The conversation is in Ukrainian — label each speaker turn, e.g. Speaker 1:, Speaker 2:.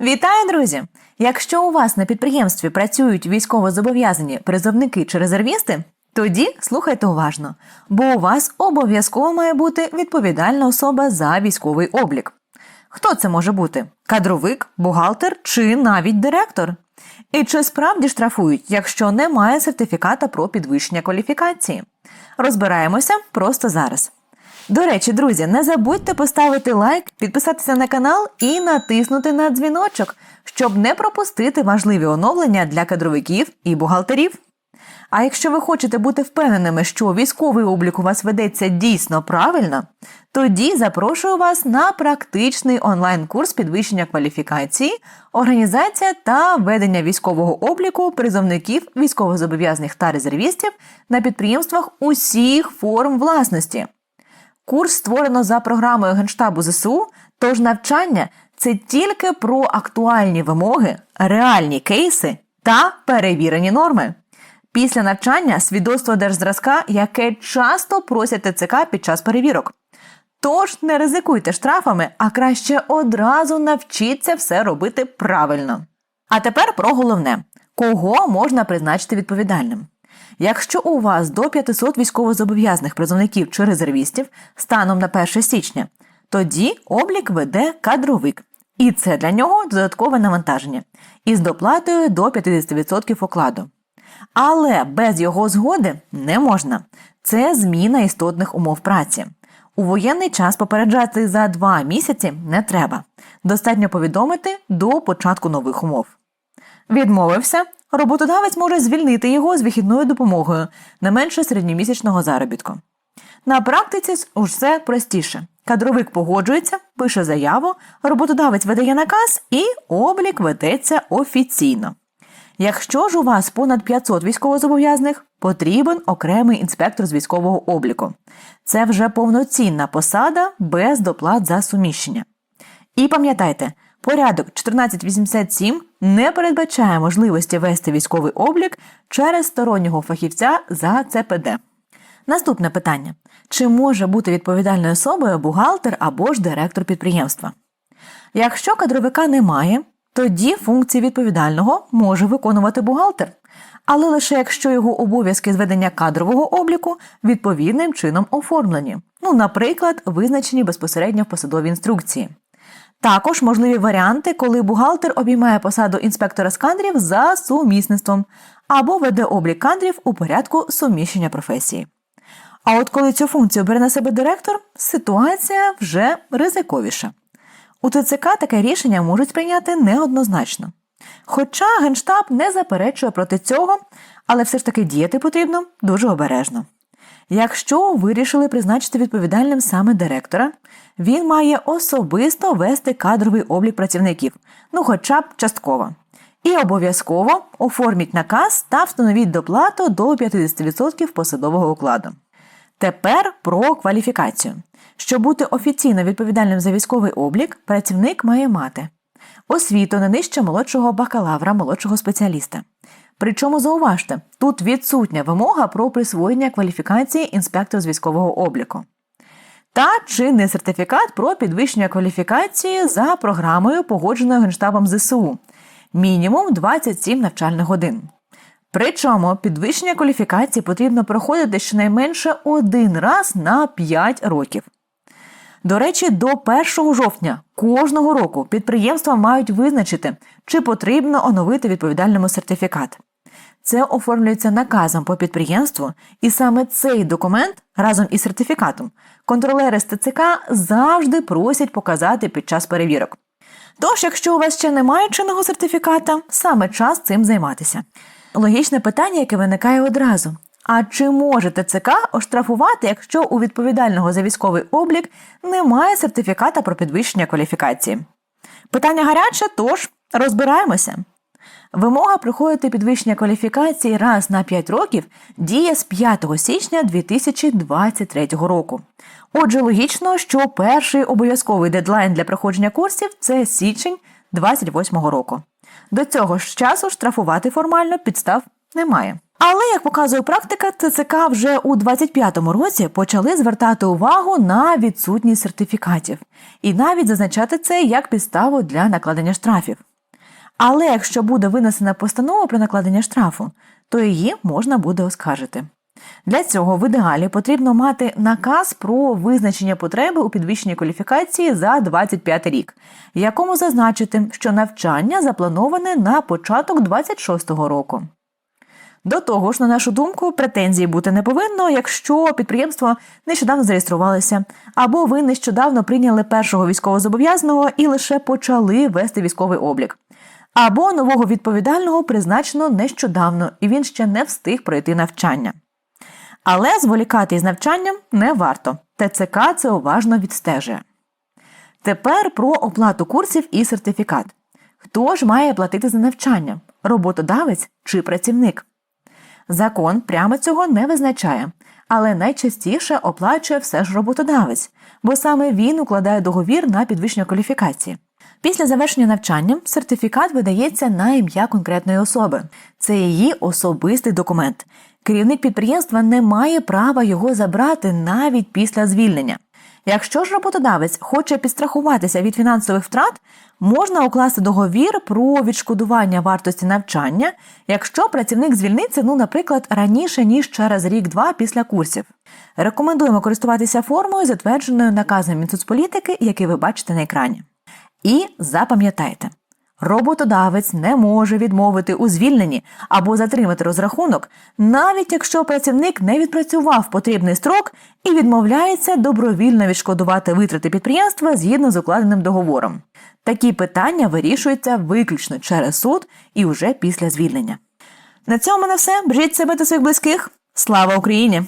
Speaker 1: Вітаю, друзі! Якщо у вас на підприємстві працюють військовозобов'язані призовники чи резервісти, тоді слухайте уважно, бо у вас обов'язково має бути відповідальна особа за військовий облік. Хто це може бути? Кадровик, бухгалтер чи навіть директор? І чи справді штрафують, якщо немає сертифіката про підвищення кваліфікації? Розбираємося просто зараз. До речі, друзі, не забудьте поставити лайк, підписатися на канал і натиснути на дзвіночок, щоб не пропустити важливі оновлення для кадровиків і бухгалтерів. А якщо ви хочете бути впевненими, що військовий облік у вас ведеться дійсно правильно, тоді запрошую вас на практичний онлайн-курс підвищення кваліфікації, організація та ведення військового обліку призовників військовозобов'язаних та резервістів на підприємствах усіх форм власності. Курс створено за програмою Генштабу ЗСУ, тож навчання це тільки про актуальні вимоги, реальні кейси та перевірені норми. Після навчання свідоцтво держзразка, яке часто просять ТЦК під час перевірок. Тож не ризикуйте штрафами, а краще одразу навчіться все робити правильно. А тепер про головне: кого можна призначити відповідальним. Якщо у вас до 500 військовозобов'язаних призовників чи резервістів станом на 1 січня, тоді облік веде кадровик, і це для нього додаткове навантаження із доплатою до 50% окладу. Але без його згоди не можна. Це зміна істотних умов праці. У воєнний час попереджати за два місяці не треба. Достатньо повідомити до початку нових умов. Відмовився, роботодавець може звільнити його з вихідною допомогою не менше середньомісячного заробітку. На практиці усе простіше. Кадровик погоджується, пише заяву, роботодавець видає наказ і облік ведеться офіційно. Якщо ж у вас понад 500 військовозобов'язаних, потрібен окремий інспектор з військового обліку. Це вже повноцінна посада без доплат за суміщення. І пам'ятайте, порядок 1487 не передбачає можливості вести військовий облік через стороннього фахівця за ЦПД. Наступне питання: чи може бути відповідальною особою бухгалтер або ж директор підприємства? Якщо кадровика немає, тоді функції відповідального може виконувати бухгалтер, але лише якщо його обов'язки зведення кадрового обліку відповідним чином оформлені, ну, наприклад, визначені безпосередньо в посадовій інструкції. Також можливі варіанти, коли бухгалтер обіймає посаду інспектора з кадрів за сумісництвом або веде облік кадрів у порядку суміщення професії. А от коли цю функцію бере на себе директор, ситуація вже ризиковіша. У ТЦК таке рішення можуть сприйняти неоднозначно. Хоча Генштаб не заперечує проти цього, але все ж таки діяти потрібно дуже обережно. Якщо вирішили призначити відповідальним саме директора, він має особисто вести кадровий облік працівників, ну хоча б частково. І обов'язково оформіть наказ та встановіть доплату до 50% посадового окладу. Тепер про кваліфікацію. Щоб бути офіційно відповідальним за військовий облік, працівник має мати освіту не нижче молодшого бакалавра, молодшого спеціаліста. Причому зауважте, тут відсутня вимога про присвоєння кваліфікації інспектор з військового обліку. Та чинний сертифікат про підвищення кваліфікації за програмою, погодженою Генштабом ЗСУ, мінімум 27 навчальних годин. Причому підвищення кваліфікації потрібно проходити щонайменше один раз на 5 років. До речі, до 1 жовтня кожного року підприємства мають визначити, чи потрібно оновити відповідальному сертифікат. Це оформлюється наказом по підприємству, і саме цей документ разом із сертифікатом контролери з ТЦК завжди просять показати під час перевірок. Тож, якщо у вас ще немає чинного сертифіката, саме час цим займатися. Логічне питання, яке виникає одразу: а чи може ТЦК оштрафувати, якщо у відповідального за військовий облік немає сертифіката про підвищення кваліфікації? Питання гаряче, тож розбираємося. Вимога проходити підвищення кваліфікації раз на 5 років діє з 5 січня 2023 року. Отже, логічно, що перший обов'язковий дедлайн для проходження курсів це січень 2028 року. До цього ж часу штрафувати формально підстав немає. Але як показує практика, ТЦК вже у 25-му році почали звертати увагу на відсутність сертифікатів і навіть зазначати це як підставу для накладення штрафів. Але якщо буде винесена постанова про накладення штрафу, то її можна буде оскаржити. Для цього в ідеалі потрібно мати наказ про визначення потреби у підвищенні кваліфікації за 25 рік, якому зазначити, що навчання заплановане на початок 26-го року. До того ж, на нашу думку, претензій бути не повинно, якщо підприємство нещодавно зареєструвалося, або ви нещодавно прийняли першого військовозобов'язаного і лише почали вести військовий облік. Або нового відповідального призначено нещодавно, і він ще не встиг пройти навчання. Але зволікати із навчанням не варто. ТЦК це уважно відстежує. Тепер про оплату курсів і сертифікат. Хто ж має платити за навчання? Роботодавець чи працівник? Закон прямо цього не визначає, але найчастіше оплачує все ж роботодавець, бо саме він укладає договір на підвищення кваліфікації. Після завершення навчання сертифікат видається на ім'я конкретної особи. Це її особистий документ. Керівник підприємства не має права його забрати навіть після звільнення. Якщо ж роботодавець хоче підстрахуватися від фінансових втрат, можна укласти договір про відшкодування вартості навчання, якщо працівник звільниться, ну, наприклад, раніше ніж через рік-два після курсів. Рекомендуємо користуватися формою, затвердженою наказом Мінсоцполітики, який ви бачите на екрані. І запам'ятайте, роботодавець не може відмовити у звільненні або затримати розрахунок, навіть якщо працівник не відпрацював потрібний строк і відмовляється добровільно відшкодувати витрати підприємства згідно з укладеним договором. Такі питання вирішуються виключно через суд і вже після звільнення. На цьому на все. Бережіть себе та своїх близьких. Слава Україні!